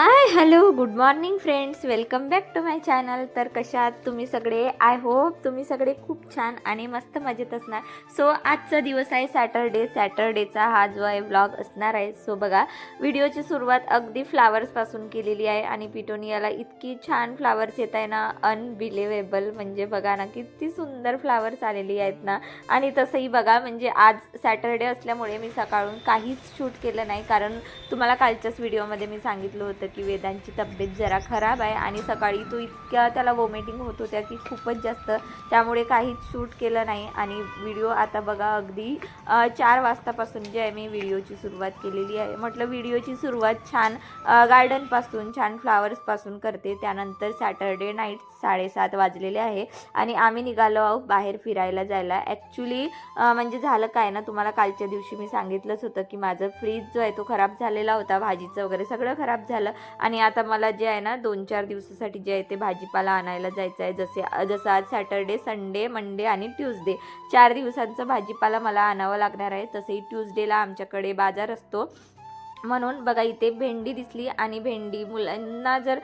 Hi hello good morning friends. Welcome back to my channel. तर कशा आहात तुम्ही सगळे? आय होप तुम्ही सगळे खूप छान आणि मस्त मजेत असणार. सो आजचा दिवस आहे सॅटरडे सॅटरडेचा हा जो आहे व्लॉग असणार आहे. सो बघा व्हिडिओची सुरुवात अगदी फ्लावर्सपासून केलेली आहे आणि पिटोनियाला इतकी छान फ्लावर्स येत आहे ना अनबिलिव्हेबल म्हणजे बघा ना किती सुंदर फ्लावर्स आलेली आहेत ना. आणि तसंही बघा म्हणजे आज सॅटरडे असल्यामुळे मी सकाळून काहीच शूट केलं नाही. कारण तुम्हाला कालच्याच व्हिडिओमध्ये मी सांगितलं होतं की वेदांची तब्येत जरा खराब आहे आणि सकाळी तो इतक्या त्याला वॉमिटिंग होत होत्या की खूपच जास्त. त्यामुळे काहीच शूट केलं नाही आणि व्हिडिओ आता बघा अगदी चार वाजतापासून जे आहे मी व्हिडिओची सुरुवात केलेली आहे. म्हटलं व्हिडिओची सुरुवात छान गार्डनपासून छान फ्लावर्सपासून करते. त्यानंतर सॅटर्डे नाईट साडेसात वाजलेले आहे आणि आम्ही निघालो आहोत बाहेर फिरायला जायला. ॲक्च्युली म्हणजे झालं काय ना तुम्हाला कालच्या दिवशी मी सांगितलंच होतं की माझं फ्रीज जो आहे तो खराब झालेला होता भाजीचं वगैरे सगळं खराब झालं. आणि आता मला जे आहे ना दोन चार दिवसासाठी जे आहे ते भाजीपाला आणायला जायचं आहे. जसे जसं आज सॅटर्डे संडे मंडे आणि ट्यूजडे चार दिवसांचा भाजीपाला मला आणावं लागणार आहे. तसंही ट्यूजडेला आमच्याकडे बाजार असतो. म्हणून बघा इथे भेंडी दिसली आणि भेंडी मुलांना जर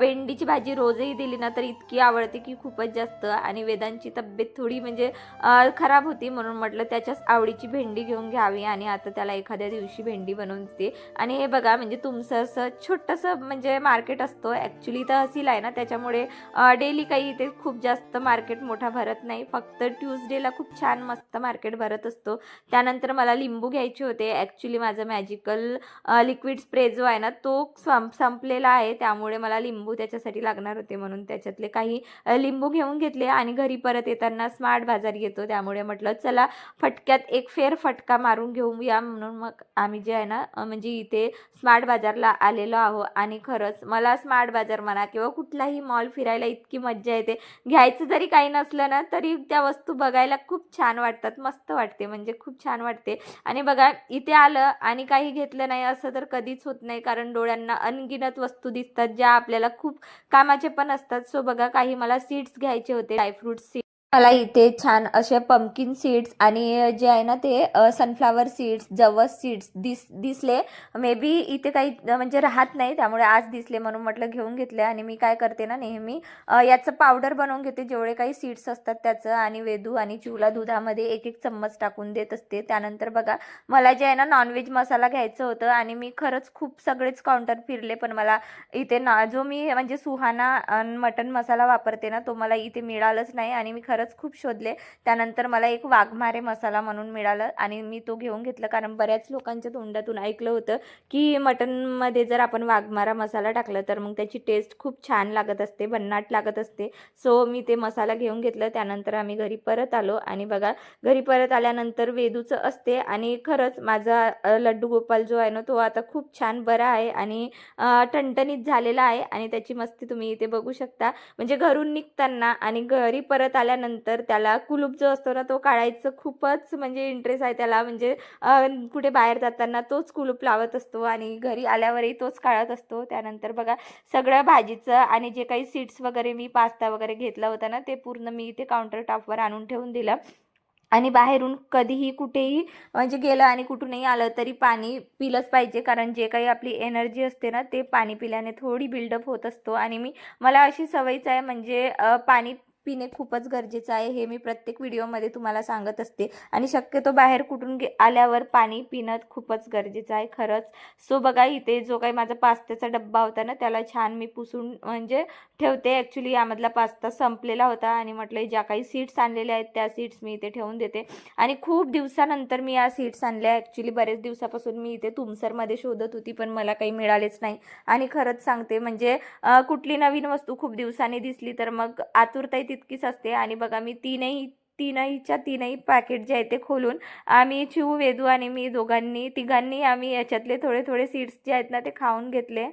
भेंडीची भाजी रोजही दिली ना तर इतकी आवडते की खूपच जास्त. आणि वेदांची तब्येत थोडी म्हणजे खराब होती म्हणून म्हटलं त्याच्याच आवडीची भेंडी घेऊन घ्यावी. आणि आता त्याला एखाद्या दिवशी भेंडी बनवून देते. आणि हे बघा म्हणजे तुमचं असं छोटंसं म्हणजे मार्केट असतो. ॲक्च्युली तहसील आहे ना त्याच्यामुळे डेली काही इथे खूप जास्त मार्केट मोठा भरत नाही. फक्त ट्यूजडेला खूप छान मस्त मार्केट भरत असतो. त्यानंतर मला लिंबू घ्यायचे होते. ॲक्च्युली माझं मॅजिकल लिक्विड स्प्रे जो आहे ना तो संप संपलेला आहे. त्यामुळे मला लिंबू त्याच्यासाठी लागणार होते म्हणून त्याच्यातले काही लिंबू घेऊन घेतले आणि घरी परत येताना स्मार्ट बाजार येतो त्यामुळे म्हटलं चला फटक्यात एक फेर फटका मारून घेऊया म्हणून मग आम्ही जे आहे ना म्हणजे इथे स्मार्ट बाजारला आलेलो आहो. आणि खरंच मला स्मार्ट बाजार म्हणा किंवा कुठलाही मॉल फिरायला इतकी मज्जा येते. घ्यायचं जरी काही नसलं ना तरी त्या वस्तू बघायला खूप छान वाटतात. मस्त वाटते. म्हणजे खूप छान वाटते. आणि बघा इथे आलं आणि काही घेतलं नाही असं तर कधीच होत नाही कारण डोळ्यांना अनगिनत वस्तू दिसतात ज्या आपल्याला खूप कामाचे पण असतात. सो बघा काही मला सीड्स घ्यायचे होते ड्रायफ्रूट सीड्स मला इथे छान असे पंपकिन सीड्स आणि जे आहे ना ते सनफ्लावर सीड्स जवस सीड्स दिस दिसले. मे बी इथे काही म्हणजे राहत नाही त्यामुळे आज दिसले म्हणून म्हटलं घेऊन घेतले आणि मी काय करते ना नेहमी याचं पावडर बनवून घेते. जेवढे काही सीड्स असतात त्याचं आणि वेदू आणि चिवला दुधामध्ये एक एक चम्मच टाकून देत असते. त्यानंतर बघा मला जे आहे ना नॉनव्हेज मसाला घ्यायचं होतं आणि मी खरंच खूप सगळेच काउंटर फिरले पण मला इथे ना जो मी म्हणजे सुहाना मटन मसाला वापरते ना तो मला इथे मिळालंच नाही आणि मी खरंच खूप शोधले. त्यानंतर मला एक वाघमारे मसाला म्हणून मिळालं आणि मी तो घेऊन घेतला. कारण बऱ्याच लोकांच्या तोंडातून ऐकलं होतं की मटनमध्ये जर आपण वाघमारा मसाला टाकला तर मग त्याची टेस्ट खूप छान लागत असते भन्नाट लागत असते. सो मी ते मसाला घेऊन घेतलं. त्यानंतर आम्ही घरी परत आलो आणि बघा घरी परत आल्यानंतर वेदूचं असते आणि खरंच माझा लड्डू गोपाल जो आहे ना तो आता खूप छान बरा आहे आणि टणटणीत ठणठणीत झालेला आहे आणि त्याची मस्ती तुम्ही इथे बघू शकता. म्हणजे घरून निघताना आणि घरी परत आल्यानंतर त्याला कुलूप जो असतो ना तो काढायचं खूपच म्हणजे इंटरेस्ट आहे त्याला. म्हणजे कुठे बाहेर जाताना तोच कुलूप लावत असतो आणि घरी आल्यावरही तोच काढत असतो. त्यानंतर बघा सगळं भाजीचं आणि जे काही सीड्स वगैरे मी पास्ता वगैरे घेतला होता ना ते पूर्ण मी इथे काउंटर टॉपवर आणून ठेवून दिलं. आणि बाहेरून कधीही कुठेही म्हणजे गेलं आणि कुठूनही आलं तरी पाणी पिलंच पाहिजे. कारण जे काही आपली एनर्जी असते ना ते पाणी पिल्याने थोडी बिल्डअप होत असतो. आणि मी मला अशी सवयच आहे म्हणजे पाणी पिणे खूपच गरजेचं आहे हे मी प्रत्येक व्हिडिओमध्ये तुम्हाला सांगत असते. आणि शक्यतो बाहेर कुठून गे आल्यावर पाणी पिणं खूपच गरजेचं आहे खरंच. सो बघा इथे जो काही माझा पास्त्याचा डब्बा होता ना त्याला छान मी पुसून म्हणजे ठेवते. ॲक्च्युली यामधला पास्ता संपलेला होता आणि म्हटलं ज्या काही सीट्स आणलेल्या आहेत त्या सीट्स मी इथे ठेवून देते. आणि खूप दिवसानंतर मी या सीट्स आणल्या. ॲक्च्युली बरेच दिवसापासून मी इथे तुमसरमध्ये शोधत होती पण मला काही मिळालेच नाही. आणि खरंच सांगते म्हणजे कुठली नवीन वस्तू खूप दिवसांनी दिसली तर मग आतुरता तितकीच असते. आणि बघा मी तीनही तीनहीच्या तीनही पॅकेट जे आहे ते खोलून आम्ही चिऊ वेदू आणि मी दोघांनी तिघांनी आम्ही याच्यातले थोडे थोडे सीड्स जे आहेत ना ते खाऊन घेतले.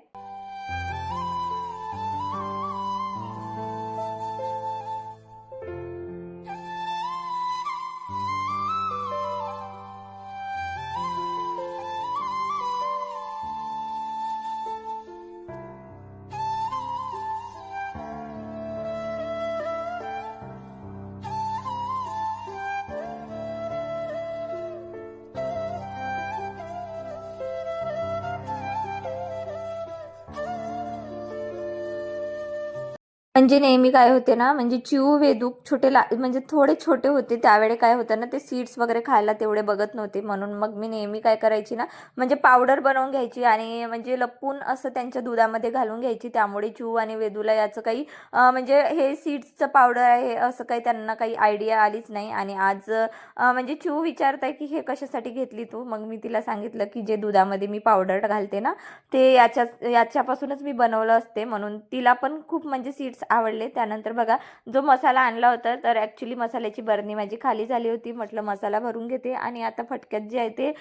म्हणजे नेहमी काय होते ना म्हणजे चिऊ वेदूक छोटे ला म्हणजे थोडे छोटे होते त्यावेळे काय होतं ना ते सीड्स वगैरे खायला तेवढे बघत नव्हते. म्हणून मग मी नेहमी काय करायची ना म्हणजे पावडर बनवून घ्यायची आणि म्हणजे लपून असं त्यांच्या दुधामध्ये घालून घ्यायची. त्यामुळे चिऊ आणि वेदूला याचं काही म्हणजे हे सीड्सचं पावडर आहे असं काही त्यांना काही आयडिया आलीच नाही. आणि आज म्हणजे चिऊ आहे की हे कशासाठी घेतली तू? मग मी तिला सांगितलं की जे दुधामध्ये मी पावडर घालते ना ते याच्या याच्यापासूनच मी बनवलं असते. म्हणून तिला पण खूप म्हणजे सीड्स आवडले. त्यानंतर बघा जो मसाला आणला होता तर ॲक्च्युली मसाल्याची बरणी माझी खाली झाली होती. म्हटलं मसाला भरून घेते आणि आता फटक्यात जे आहे ते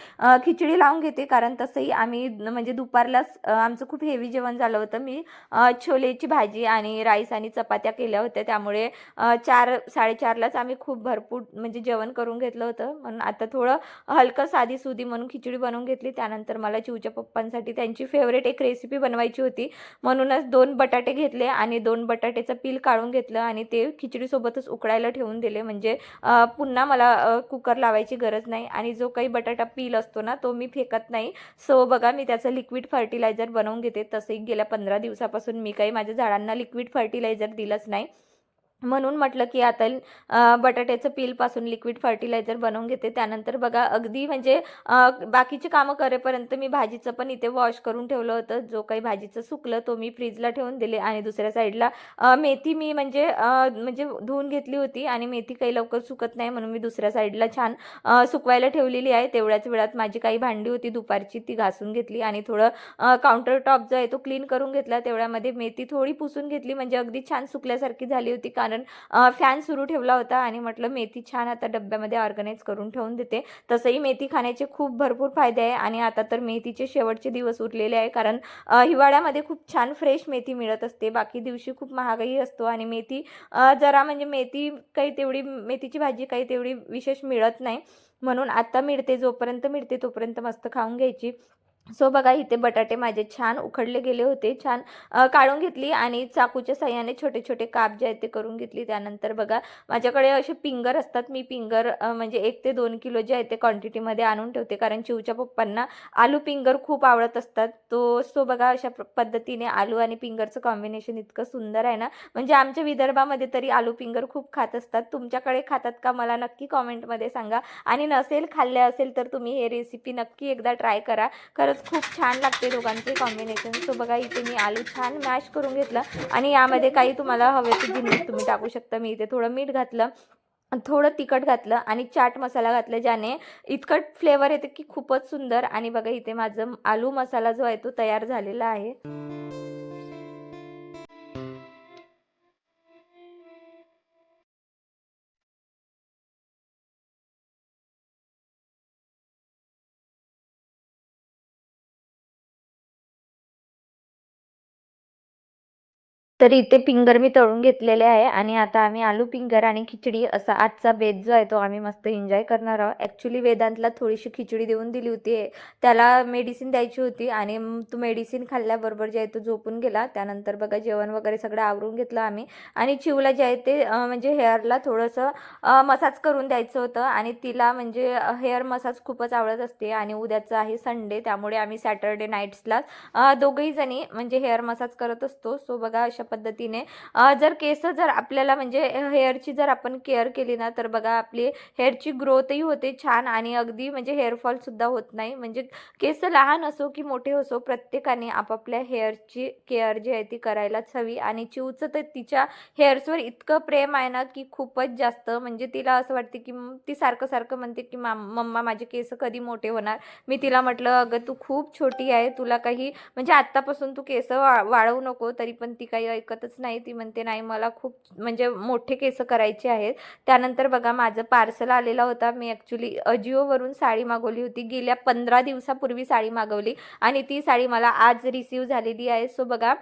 खिचडी लावून घेते. कारण तसंही आम्ही म्हणजे दुपारलाच आमचं खूप हेवी जेवण झालं होतं. मी छोलेची भाजी आणि राईस आणि चपात्या केल्या होत्या. त्यामुळे चार साडेचारलाच आम्ही खूप भरपूर म्हणजे जेवण करून घेतलं होतं. म्हणून आता थोडं हलकं साधी सुधी म्हणून खिचडी बनवून घेतली. त्यानंतर मला चिवच्या पप्पांसाठी त्यांची फेवरेट एक रेसिपी बनवायची होती. म्हणूनच दोन बटाटे घेतले आणि दोन बटाटे बटाट्याचं पील काढून घेतलं आणि ते खिचडीसोबतच उकडायला ठेवून दिले. म्हणजे पुन्हा मला कुकर लावायची गरज नाही आणि जो काही बटाटा पील असतो ना तो मी फेकत नाही. सो बघा मी त्याचं लिक्विड फर्टिलायझर बनवून घेते. तसंही गेल्या पंधरा दिवसापासून मी काही माझ्या झाडांना लिक्विड फर्टिलायझर दिलंच नाही. म्हणून म्हटलं की आता बटाट्याचं पीलपासून लिक्विड फर्टिलायझर बनवून घेते. त्यानंतर बघा अगदी म्हणजे बाकीचे बाकीची कामं करेपर्यंत मी भाजीचं पण इथे वॉश करून ठेवलं होतं. जो काही भाजीचं सुकलं तो मी फ्रीजला ठेवून दिले आणि दुसऱ्या साईडला मेथी मी म्हणजे म्हणजे धुवून घेतली होती आणि मेथी काही लवकर सुकत नाही म्हणून मी दुसऱ्या साईडला छान सुकवायला ठेवलेली आहे. तेवढ्याच वेळात माझी काही भांडी होती दुपारची ती घासून घेतली आणि थोडं काउंटर टॉप जो आहे तो क्लीन करून घेतला. तेवढ्यामध्ये मेथी थोडी पुसून घेतली. म्हणजे अगदी छान सुकल्यासारखी झाली होती. का कारण फॅन सुरू ठेवला होता आणि म्हटलं मेथी छान आता डब्यामध्ये ऑर्गनाईज करून ठेवून देते. तसंही मेथी खाण्याचे खूप भरपूर फायदे आहे आणि आता तर मेथीचे शेवटचे दिवस उरलेले आहे कारण हिवाळ्यामध्ये खूप छान फ्रेश मेथी मिळत असते. बाकी दिवशी खूप महागाई असतो आणि मेथी जरा म्हणजे मेथी काही तेवढी मेथीची भाजी काही तेवढी विशेष मिळत नाही. म्हणून आता मिळते जोपर्यंत मिळते तोपर्यंत मस्त खाऊन घ्यायची. सो बघा इथे बटाटे माझे छान उखडले गेले होते. छान काढून घेतली आणि चाकूच्या साह्याने छोटे छोटे काप जे आहेत ते करून घेतली. त्यानंतर बघा माझ्याकडे असे पिंगर असतात. मी पिंगर म्हणजे एक ते दोन किलो जे आहे ते क्वांटिटीमध्ये आणून ठेवते. कारण चिवच्या पप्पांना आलू पिंगर खूप आवडत असतात. तो सो बघा अशा पद्धतीने आलू आणि पिंगरचं कॉम्बिनेशन इतकं सुंदर आहे ना. म्हणजे आमच्या विदर्भामध्ये तरी आलू पिंगर खूप खात असतात. तुमच्याकडे खातात का? मला नक्की कॉमेंटमध्ये सांगा. आणि नसेल खाल्ले असेल तर तुम्ही हे रेसिपी नक्की एकदा ट्राय करा. खरंच खूप छान लागते दोघांचे कॉम्बिनेशन सो बघा इथे मी आलू छान मॅश करून घेतलं. आणि यामध्ये काही तुम्हाला हवे ते जिन्नस तुम्ही टाकू शकता. मी इथे थोडं मीठ घातलं थोडं तिखट घातलं आणि चाट मसाला घातलं ज्याने इतकं फ्लेवर येते की खूपच सुंदर. आणि बघा इथे माझं आलू मसाला जो आहे तो तयार झालेला आहे. तर इथे पिंगर मी तळून घेतलेले आहे आणि आता आम्ही आलू पिंगर आणि खिचडी असा आजचा बेद जो आहे तो आम्ही मस्त एन्जॉय करणार आहोत. ॲक्च्युली वेदांतला थोडीशी खिचडी देऊन दिली होती. त्याला मेडिसिन द्यायची होती आणि तू तो मेडिसिन खाल्ल्याबरोबर जे आहे तो झोपून गेला. त्यानंतर बघा जेवण वगैरे सगळं आवरून घेतलं आम्ही. आणि चिवला जे आहे ते म्हणजे हेअरला थोडंसं मसाज करून द्यायचं होतं आणि तिला म्हणजे हेअर मसाज खूपच आवडत असते आणि उद्याचं आहे संडे त्यामुळे आम्ही सॅटर्डे नाईट्सला दोघेही जणी म्हणजे हेअर मसाज करत असतो. सो बघा अशा पद्धतीने. जर केस जर आपल्याला म्हणजे हेअरची जर आपण केअर केली ना तर बघा आपली हेअरची ग्रोथही होते छान आणि अगदी म्हणजे हेअरफॉल सुद्धा होत नाही. म्हणजे केस लहान असो की मोठे असो प्रत्येकाने आपापल्या हेअरची केअर जी आहे ती करायलाच हवी. आणि चिवचं तर तिच्या हेअर्सवर इतकं प्रेम आहे ना की खूपच जास्त. म्हणजे तिला असं वाटते की ती सारखं सारखं म्हणते की मम्मा माझे केस कधी मोठे होणार? मी तिला म्हटलं अगं तू खूप छोटी आहे. तुला काही म्हणजे आत्तापासून तू केस वा वाढवू नको तरी पण ती काही ऐकतच नाही. ती म्हणते नाही मला खूप म्हणजे मोठे केस करायचे आहेत. त्यानंतर बघा माझं पार्सल आलेला होता. मी ॲक्च्युली अजिओवरून साडी मागवली होती. गेल्या पंधरा दिवसापूर्वी साडी मागवली आणि ती साडी मला आज रिसीव झालेली आहे. सो बघा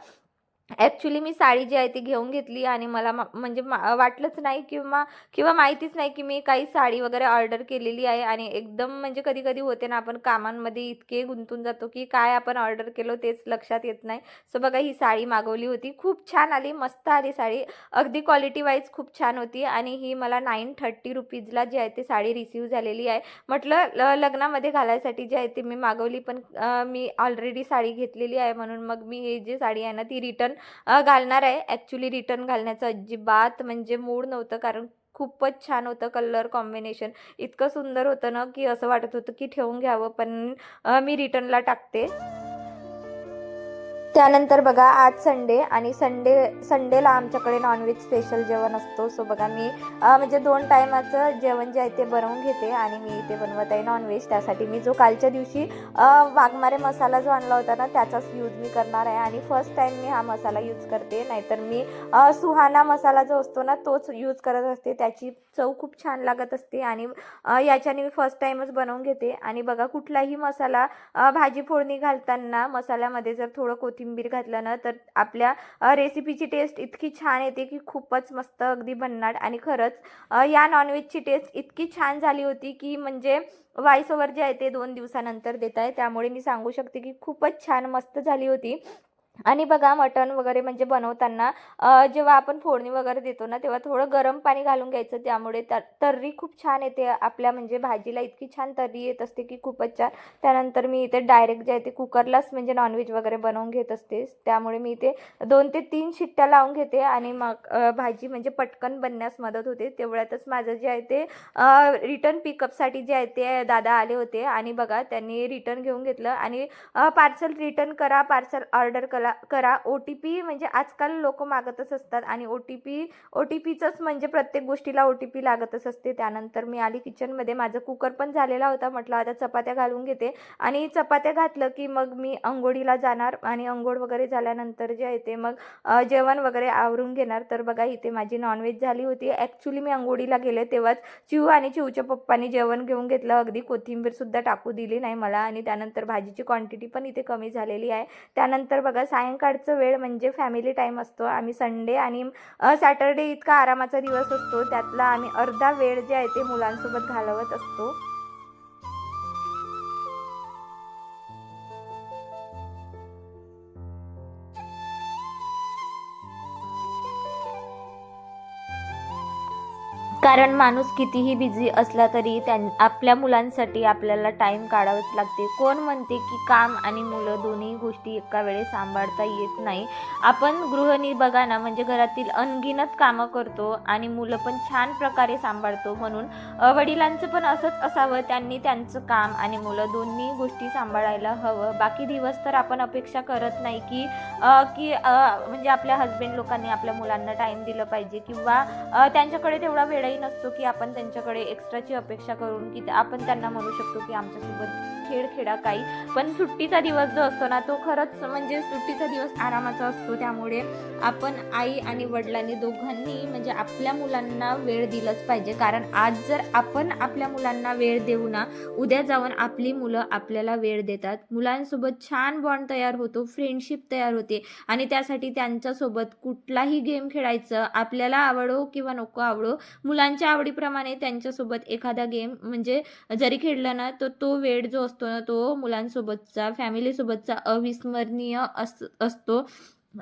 ॲक्च्युली मी साडी जी आहे ती घेऊन घेतली आणि मला म्हणजे मा- वाटलंच नाही किंवा किंवा माहितीच नाही की मी काही साडी वगैरे ऑर्डर केलेली आहे आणि एकदम म्हणजे कधी कधी होते ना आपण कामांमध्ये इतके गुंतून जातो की काय आपण ऑर्डर केलो तेच लक्षात येत नाही. सो बघा ही साडी मागवली होती. खूप छान आली मस्त आली साडी. अगदी क्वालिटी वाईज खूप छान होती आणि ही मला नाईन थर्टी रुपीजला जी आहे ती साडी रिसीव झालेली आहे. म्हटलं ल लग्नामध्ये घालायसाठी जी आहे ती मी मागवली पण मी ऑलरेडी साडी घेतलेली आहे म्हणून मग मी ही जी साडी आहे ना ती रिटर्न घालणार आहे. ॲक्च्युली रिटर्न घालण्याचं अजिबात म्हणजे मूड नव्हतं कारण खूपच छान होतं कलर कॉम्बिनेशन इतकं सुंदर होतं ना की असं वाटत होतं की ठेवून घ्यावं पण मी रिटर्नला टाकते. त्यानंतर बघा आज संडे आणि संडे संडेला आमच्याकडे नॉनव्हेज स्पेशल जेवण असतो. सो बघा मी म्हणजे दोन टायमाचं जेवण जे आहे ते बनवून घेते आणि मी इथे बनवत आहे नॉनव्हेज त्यासाठी मी जो कालच्या दिवशी वाघमारे मसाला जो आणला होता ना त्याचाच यूज मी करणार आहे. आणि फर्स्ट टाईम मी हा मसाला यूज करते. नाहीतर मी सुहाना मसाला जो असतो ना तोच यूज करत असते. त्याची चव खूप छान लागत असते आणि याच्याने मी फर्स्ट टाईमच बनवून घेते. आणि बघा कुठलाही मसाला भाजी फोडणी घालताना मसाल्यामध्ये जर थोडं कोथिंबीर कोथिंबीर घातलं ना तर आपल्या रेसिपीची टेस्ट इतकी छान येते की खूपच मस्त अगदी भन्नाट आणि खरंच या नॉनव्हेजची टेस्ट इतकी छान झाली होती की म्हणजे व्हॉइस ओव्हर जे आहे ते दोन दिवसानंतर देत आहे त्यामुळे मी सांगू शकते की खूपच छान मस्त झाली होती. आणि बघा मटण वगैरे म्हणजे बनवताना जेव्हा आपण फोडणी वगैरे देतो ना तेव्हा थोडं गरम पाणी घालून घ्यायचं. त्यामुळे तर तर्री खूप छान येते. आपल्या म्हणजे भाजीला इतकी छान तर्री येत असते की खूपच छान. त्यानंतर मी इथे डायरेक्ट जे आहे ते कुकरलाच म्हणजे नॉनव्हेज वगैरे बनवून घेत असते. त्यामुळे मी इथे दोन ते तीन शिट्ट्या लावून घेते आणि मग भाजी म्हणजे पटकन बनण्यास मदत होते. तेवढ्यातच माझं जे आहे ते रिटर्न पिकअपसाठी जे आहे ते दादा आले होते. आणि बघा त्यांनी रिटर्न घेऊन घेतलं. आणि पार्सल रिटर्न करा पार्सल ऑर्डर करा करा ओ टी पी म्हणजे आजकाल लोक मागतच असतात आणि O T P O T पीचंच म्हणजे प्रत्येक गोष्टीला ओ टी पी लागतच असते. त्यानंतर मी आली किचनमध्ये माझं कुकर पण झालेला होता. म्हटलं आता चपात्या घालून घेते. आणि चपात्या घातलं की मग मी अंघोळीला जाणार आणि अंघोळ वगैरे झाल्यानंतर जे आहे ते मग जेवण वगैरे आवरून घेणार. तर बघा इथे माझी नॉनव्हेज झाली होती. ॲक्च्युली मी अंघोळीला गेले तेव्हाच चिऊ आणि चिऊच्या पप्पाने जेवण घेऊन घेतलं. अगदी कोथिंबीरसुद्धा टाकू दिली नाही मला. आणि त्यानंतर भाजीची क्वांटिटी पण इथे कमी झालेली आहे. त्यानंतर बघा सायंकाळचं वेळ म्हणजे फॅमिली टाईम असतो. आम्ही संडे आणि सॅटर्डे इतका आरामाचा दिवस असतो. त्यातला आम्ही अर्धा वेळ जे आहे ते मुलांसोबत घालवत असतो. कारण माणूस कितीही बिझी असला तरी त्यां आपल्या मुलांसाठी आपल्याला टाईम काढावंच लागते. कोण म्हणते की काम आणि मुलं दोन्ही गोष्टी एका वेळेस सांभाळता येत नाही. आपण गृहिणी बघा ना म्हणजे घरातील अनगिनत कामं करतो आणि मुलं पण छान प्रकारे सांभाळतो म्हणून वडिलांचं पण असंच असावं. त्यांनी त्यांचं काम आणि मुलं दोन्ही गोष्टी सांभाळायला हवं. बाकी दिवस तर आपण अपेक्षा करत नाही की की म्हणजे आपल्या हस्बंड लोकांनी आपल्या मुलांना टाईम दिलं पाहिजे किंवा त्यांच्याकडे तेवढा वेळही नसतो की आपण त्यांच्याकडे एक्स्ट्राची अपेक्षा करून की आपण त्यांना म्हणू शकतो की आमच्यासोबत खेळ खेळा काही. पण सुट्टीचा दिवस जो असतो ना तो खरंच म्हणजे सुट्टीचा दिवस आरामाचा असतो. त्यामुळे आपण आई आणि वडिलांनी दोघांनी म्हणजे आपल्या मुलांना वेळ दिलंच पाहिजे. कारण आज जर आपण आपल्या मुलांना वेळ देऊ ना उद्या जाऊन आपली मुलं आपल्याला वेळ देतात. मुलांसोबत छान बॉन्ड तयार होतो फ्रेंडशिप तयार होते. आणि त्यासाठी त्यांच्यासोबत कुठलाही गेम खेळायचं आपल्याला आवडो किंवा नको आवडो मुलांच्या आवडीप्रमाणे त्यांच्यासोबत एखादा गेम म्हणजे जरी खेळलं ना तर तो वेळ जो असतो ना तो मुलांसोबतचा फॅमिलीसोबतचा अविस्मरणीय अस असतो.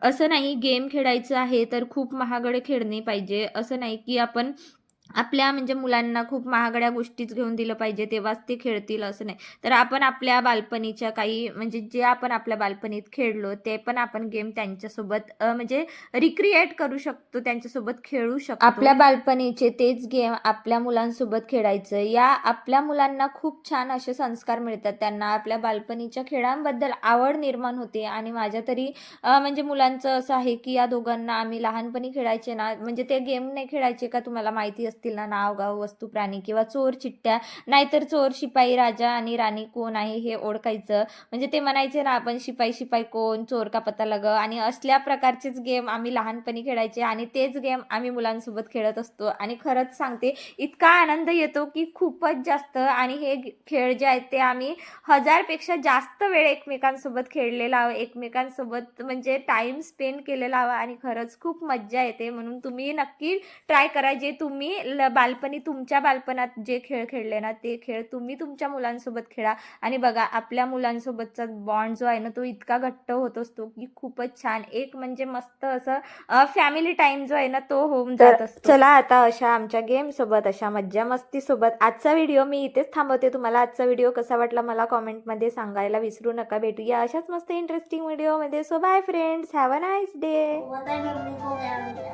असं नाही गेम खेळायचं आहे तर खूप महागडे खेळणे पाहिजे. असं नाही की आपण आपल्या म्हणजे मुलांना खूप महागड्या गोष्टीच घेऊन दिलं पाहिजे तेव्हाच ते खेळतील असं नाही. तर आपण आपल्या बालपणीच्या काही म्हणजे जे आपण आपल्या बालपणीत खेळलो ते पण आपण गेम त्यांच्यासोबत म्हणजे रिक्रिएट करू शकतो त्यांच्यासोबत खेळू शकतो. आपल्या बालपणीचे तेच गेम आपल्या मुलांसोबत खेळायचं. या आपल्या मुलांना खूप छान असे संस्कार मिळतात. त्यांना आपल्या बालपणीच्या खेळांबद्दल आवड निर्माण होते आणि माझ्या तरी म्हणजे मुलांचं असं आहे की या दोघांना आम्ही लहानपणी खेळायचे ना म्हणजे ते गेम नाही खेळायचे का तुम्हाला माहिती असतील ना नाव गाव वस्तू प्राणी किंवा चोर चिट्ट्या नाहीतर चोर शिपाई राजा आणि राणी कोण आहे हे ओळखायचं. म्हणजे ते म्हणायचे ना आपण शिपाई शिपाई कोण चोर का पत्ता लग? आणि असल्या प्रकारचेच गेम आम्ही लहानपणी खेळायचे आणि तेच गेम आम्ही मुलांसोबत खेळत असतो. आणि खरंच सांगते इतका आनंद येतो की खूपच जास्त. आणि हे खेळ जे आहेत ते आम्ही हजारपेक्षा जास्त वेळ एकमेकांसोबत खेळलेला हवं एकमेकांसोबत म्हणजे टाईम स्पेंड केलेला हवा आणि खरंच खूप मज्जा येते. म्हणून तुम्ही नक्की ट्राय करा जे तुम्ही ल- बालपणी तुमच्या बालपणात जे खेळ खेळले ना ते खेळ तुम्ही तुमच्या मुलांसोबत खेळा. आणि बघा आपल्या मुलांसोबतचा बॉन्ड जो आहे ना तो इतका घट्ट होत असतो की खूपच छान. एक म्हणजे मस्त असं फॅमिली टाइम जो आहे ना तो होऊन जात असतो. चला आता अशा आमच्या गेम सोबत अशा मज्जा मस्ती सोबत आजचा व्हिडिओ मी इथेच थांबवते. तुम्हाला आजचा व्हिडिओ कसा वाटला मला कॉमेंटमध्ये सांगायला विसरू नका. भेटूया अशाच मस्त इंटरेस्टिंग व्हिडिओमध्ये so bye friends have a nice day वो तो मम्मी को क्या मिला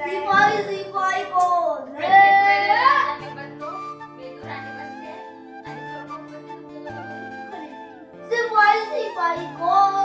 Sipai, sipai, go! Sipai, sipai, go!